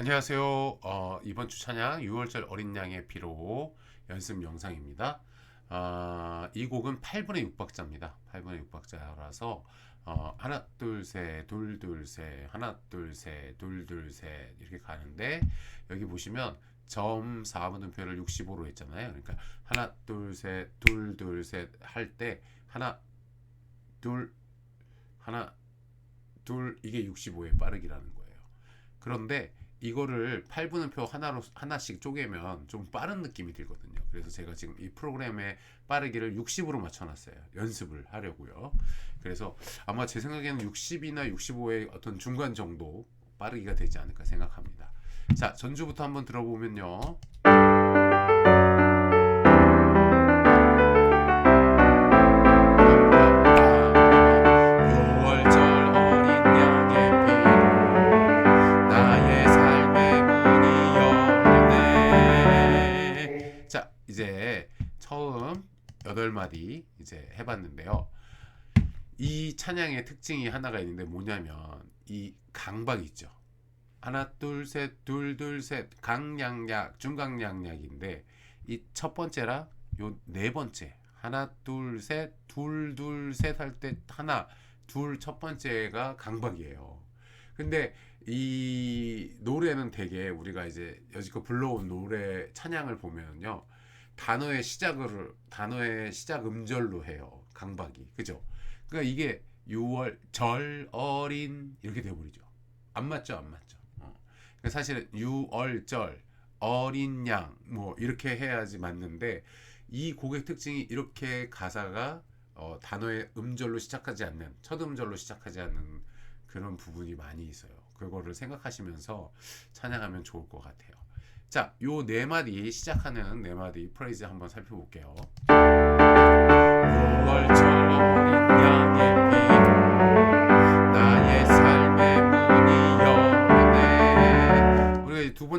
안녕하세요. 어, 이번 주 찬양 6월절 어린 양의 피로 연습 영상입니다. 아, 이 곡은 8분의 6박자입니다. 8분의 6박자라서 어, 하나 둘셋 둘둘셋 하나 둘셋 둘둘셋 이렇게 가는데 여기 보시면 점 4분음표를 65로 했잖아요. 그러니까 하나 둘셋 둘둘셋 할 때 하나 둘 하나 둘 이게 65의 빠르기라는 거예요. 그런데 이거를 8분음표 하나로 하나씩 쪼개면 좀 빠른 느낌이 들거든요. 그래서 제가 지금 이 프로그램의 빠르기를 60으로 맞춰놨어요. 연습을 하려고요. 그래서 아마 제 생각에는 60이나 65의 어떤 중간 정도 빠르기가 되지 않을까 생각합니다. 자, 전주부터 한번 들어보면요. 이 찬양의 특징이 하나가 있는데 뭐냐면 이 강박 있죠. 하나 둘 셋 둘 둘 셋 강량약 중강량약인데 이 첫 번째랑 요 네 번째 하나 둘 셋 둘 둘 셋 할 때 하나 둘 첫 번째가 강박이에요. 근데 이 노래는 되게 우리가 이제 여지껏 불러온 노래 찬양을 보면요. 단어의 시작을 단어의 시작 음절로 해요. 강박이. 그죠? 그러니까 이게 6월 절 어린 이렇게 돼 버리죠. 안 맞죠? 안 맞죠? 어. 그러니까 사실은 6월절 어린 양 뭐 이렇게 해야지 맞는데 이 곡의 특징이 이렇게 가사가 어, 단어의 음절로 시작하지 않는 첫 음절로 시작하지 않는 그런 부분이 많이 있어요. 그거를 생각하시면서 찬양하면 좋을 것 같아요. 자, 요 네 마디 시작하는 네 마디 프레이즈 한번 살펴볼게요. 6월절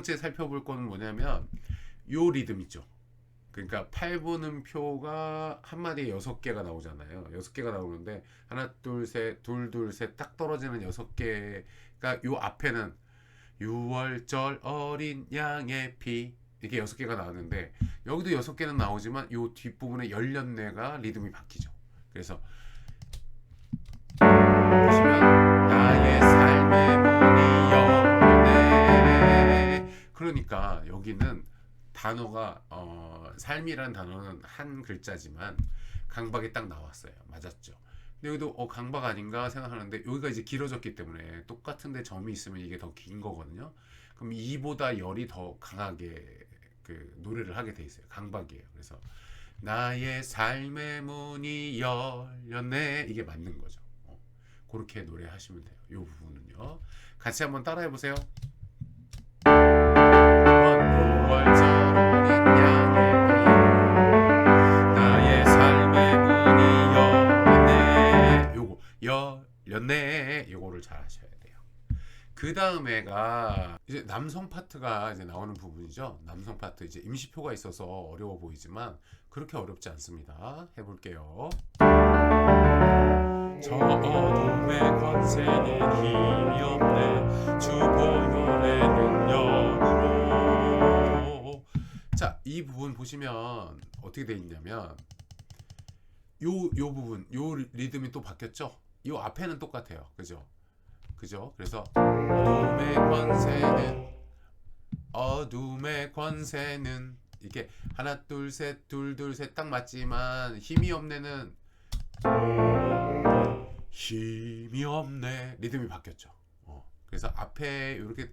번째 살펴볼 거는 뭐냐면 요 리듬 있죠. 그러니까 8분음표가 한 마디에 여섯 개가 나오잖아요. 여섯 개가 나오는데 하나 둘 셋 둘 둘 셋 딱 떨어지는 여섯 개가 요 앞에는 6월절 어린 양의 피 이렇게 여섯 개가 나오는데 여기도 여섯 개는 나오지만 요 뒷부분에 열렸네가 리듬이 바뀌죠. 그래서 그러니까 여기는 단어가 어, 삶이라는 단어는 한 글자지만 강박이 딱 나왔어요. 맞았죠. 근데 여기도 어, 강박 아닌가 생각하는데 여기가 이제 길어졌기 때문에 똑같은데 점이 있으면 이게 더 긴 거거든요. 그럼 이보다 열이 더 강하게 그 노래를 하게 돼 있어요. 강박이에요. 그래서 나의 삶의 문이 열렸네 이게 맞는 거죠. 어, 그렇게 노래하시면 돼요. 이 부분은요. 같이 한번 따라해 보세요. 열렸네. 요거를 잘 하셔야 돼요. 그 다음에가 이제 남성 파트가 이제 나오는 부분이죠. 남성 파트 이제 임시표가 있어서 어려워 보이지만 그렇게 어렵지 않습니다. 해볼게요. 저 어둠의 권세는 힘이 없네 주 보혈의 능력으로 자 이 부분 보시면 어떻게 돼 있냐면 요 요 부분 요 리듬이 또 바뀌었죠 요 앞에는 똑같아요. 그죠? 그죠? 그래서 어둠의 권세는 어둠의 권세는 이렇게 하나 둘 셋 둘 둘 셋 딱 맞지만 힘이 없네는 힘이 없네. 리듬이 바뀌었죠. 어, 그래서 앞에 이렇게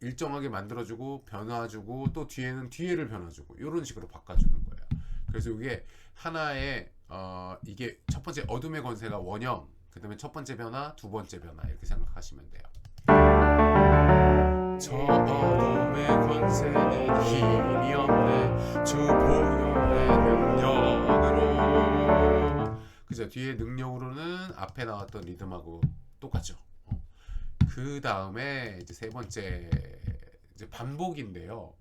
일정하게 만들어주고 변화주고 또 뒤에는 뒤에를 변화주고 이런 식으로 바꿔주는 거예요. 그래서 이게 하나의 어, 이게 첫 번째 어둠의 권세가 원형, 그다음에 첫 번째 변화, 두 번째 변화 이렇게 생각하시면 돼요. 저 어둠의 권세는 힘이 없네. 주 보혈의 능력으로. 그죠? 뒤에 능력으로는 앞에 나왔던 리듬하고 똑같죠. 어. 그 다음에 이제 세 번째 이제 반복인데요.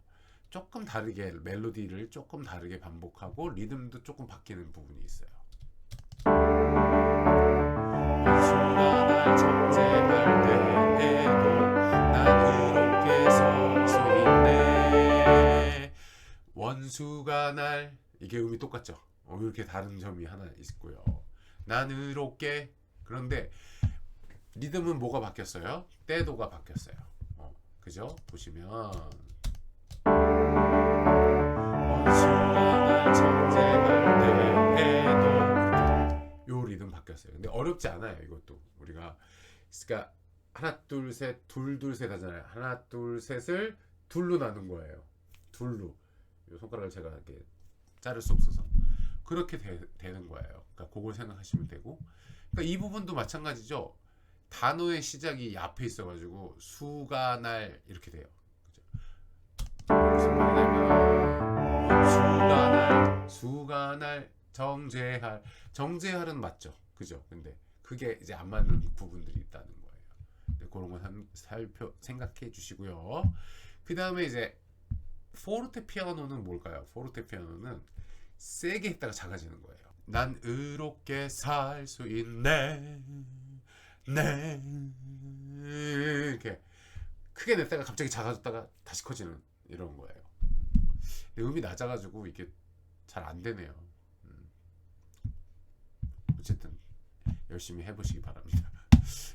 조금 다르게 멜로디를 조금 다르게 반복하고 리듬도 조금 바뀌는 부분이 있어요 원수가 날 이게 음이 똑같죠. 어, 이렇게 다른 점이 하나 있고요. 난 의롭게 그런데 리듬은 뭐가 바뀌었어요? 때도가 바뀌었어요. 어, 그죠? 보시면 때에도 요 리듬 바뀌었어요. 근데 어렵지 않아요. 이것도 우리가 그러니까 하나 둘셋둘둘셋 하잖아요. 하나 둘 셋을 둘로 나눈 거예요. 둘로 요 손가락을 제가 이렇게 자를 수 없어서 그렇게 되, 는 거예요. 그러니까 그걸 생각하시면 되고 그러니까 이 부분도 마찬가지죠. 단어의 시작이 앞에 있어가지고 수가 날 이렇게 돼요. 그죠? 무슨 말이냐면 수가 날 수가 날 정제할 정제할은 맞죠. 그죠? 근데 그게 이제 안 맞는 부분들이 있다는 거예요. 네, 그런 건 한- 살펴 생각해 주시고요. 그 다음에 이제 포르테 피아노는 뭘까요? 포르테 피아노는 세게 했다가 작아지는 거예요. 난 의롭게 살 수 있네, 네 이렇게 크게 냈다가 갑자기 작아졌다가 다시 커지는 이런 거예요. 음이 낮아가지고 이게 잘 안 되네요. 음. 어쨌든 열심히 해보시기 바랍니다.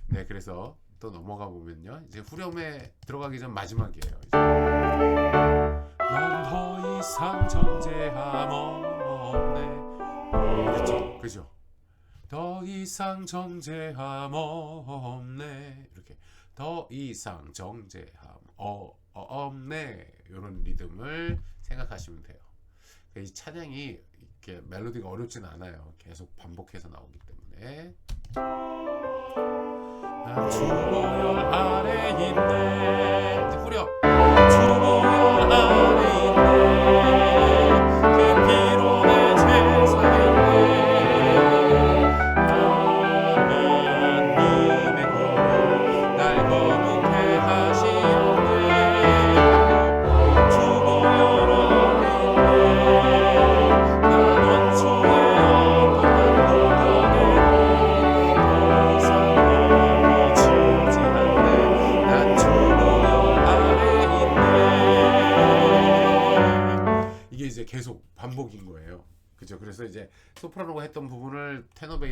네, 그래서 또 넘어가 보면요. 이제 후렴에 들어가기 전 마지막이에요. 이제. 난더 이상 정죄함 없네. 그렇죠, 그죠? 더 이상 정죄함 없네. 이렇게 더 이상 정죄함 어, 어, 없네. 이런 리듬을 생각하시면 돼요. 이 찬양이 이렇게 멜로디가 어렵진 않아요. 계속 반복해서 나오기 때문에.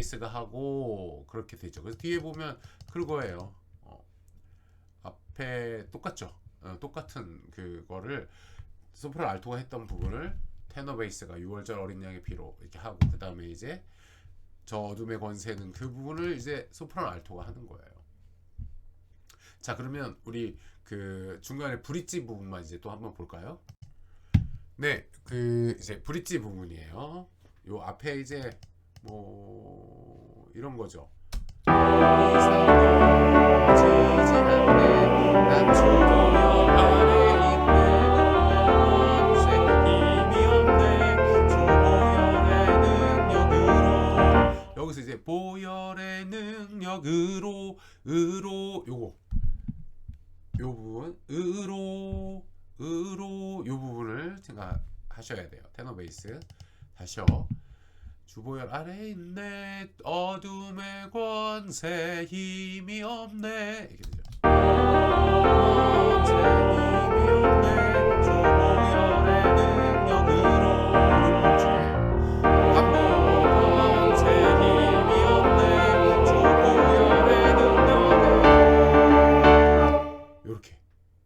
베이스가 하고 그렇게 되죠 그래서 뒤에 보면 그거예요 어, 앞에 똑같죠 어, 똑같은 그거를 소프라노 알토가 했던 부분을 테너 베이스가 6월절 어린 양의 피로 이렇게 하고 그 다음에 이제 저 어둠의 권세는 그 부분을 이제 소프라노 알토가 하는 거예요. 자 그러면 우리 그 중간에 브릿지 부분만 이제 또 한번 볼까요? 네, 그 이제 브릿지 부분이에요. 요 앞에 이제 뭐 이런 거죠. 여기서 이제 보혈의 능력으로 으로 요거. 요 부분 으로 으로 요 부분을 생각하셔야 돼요. 테너 베이스. 다시요 주보열 아래 있네. 어둠의 권세 힘이 없네. 이렇게 되죠. 이게.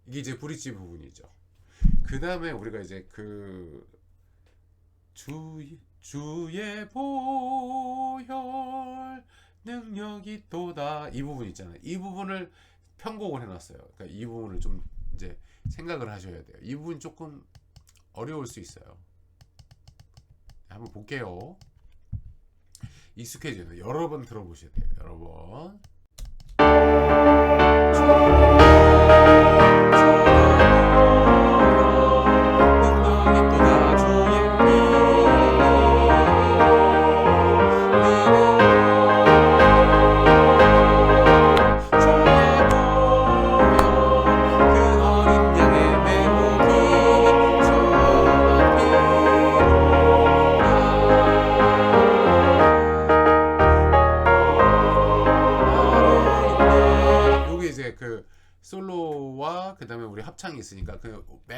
이제 브릿지 부분이죠. 그 다음에 우리가 이제 그 주, 주의 보혈 능력이 또다 이 부분 있잖아요. 이 부분을 편곡을 해놨어요. 그러니까 이 부분을 좀 이제 생각을 하셔야 돼요. 이 부분 조금 어려울 수 있어요. 한번 볼게요. 익숙해져요. 여러 번 들어보셔야 돼요. 여러 번.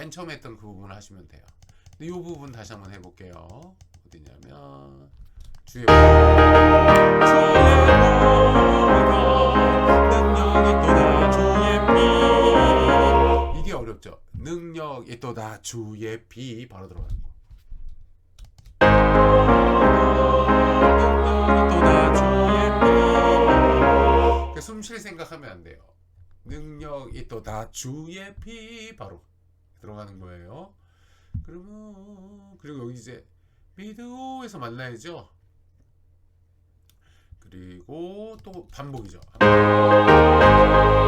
맨 처음에 했던 그 부분을 하시면 돼요. 근데 이 부분 다시 한번 해볼게요. 어디냐면 주의 이게 어렵죠. 능력이 또다 주의 비 바로 들어가는 거. 숨쉴 생각하면 안 돼요. 능력이 또다 주의 비 바로 들어가는 거예요. 그러면 그리고 여기 이제 미드오에서 만나야죠. 그리고 또 반복이죠. 여기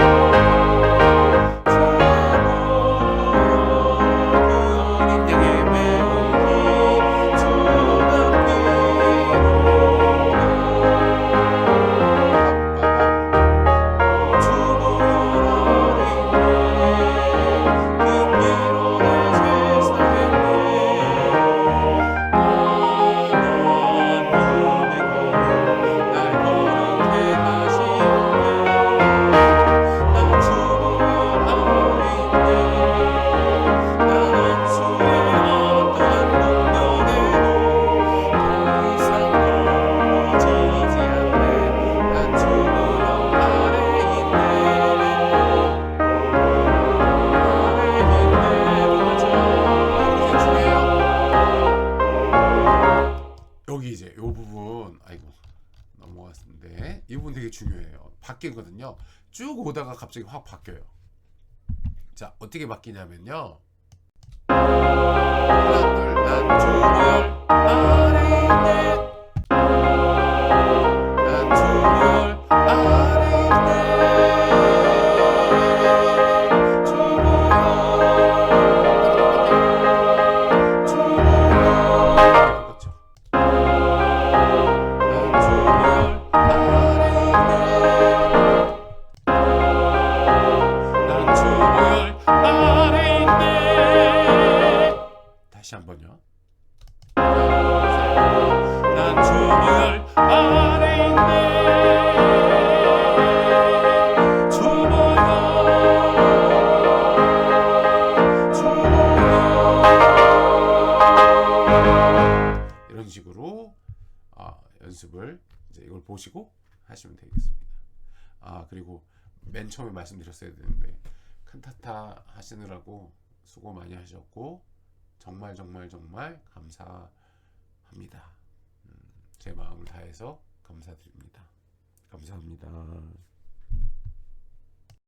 쭉 오다가 갑자기 확 바뀌어요. 자 어떻게 바뀌냐면요. 이런 식으로 아, 연습을 이제 이걸 보시고 하시면 되겠습니다. 아 그리고 맨 처음에 말씀드렸어야 되는데 칸타타 하시느라고 수고 많이 하셨고 정말 정말 정말 감사합니다. 음, 제 마음을 다해서 감사드립니다. 감사합니다.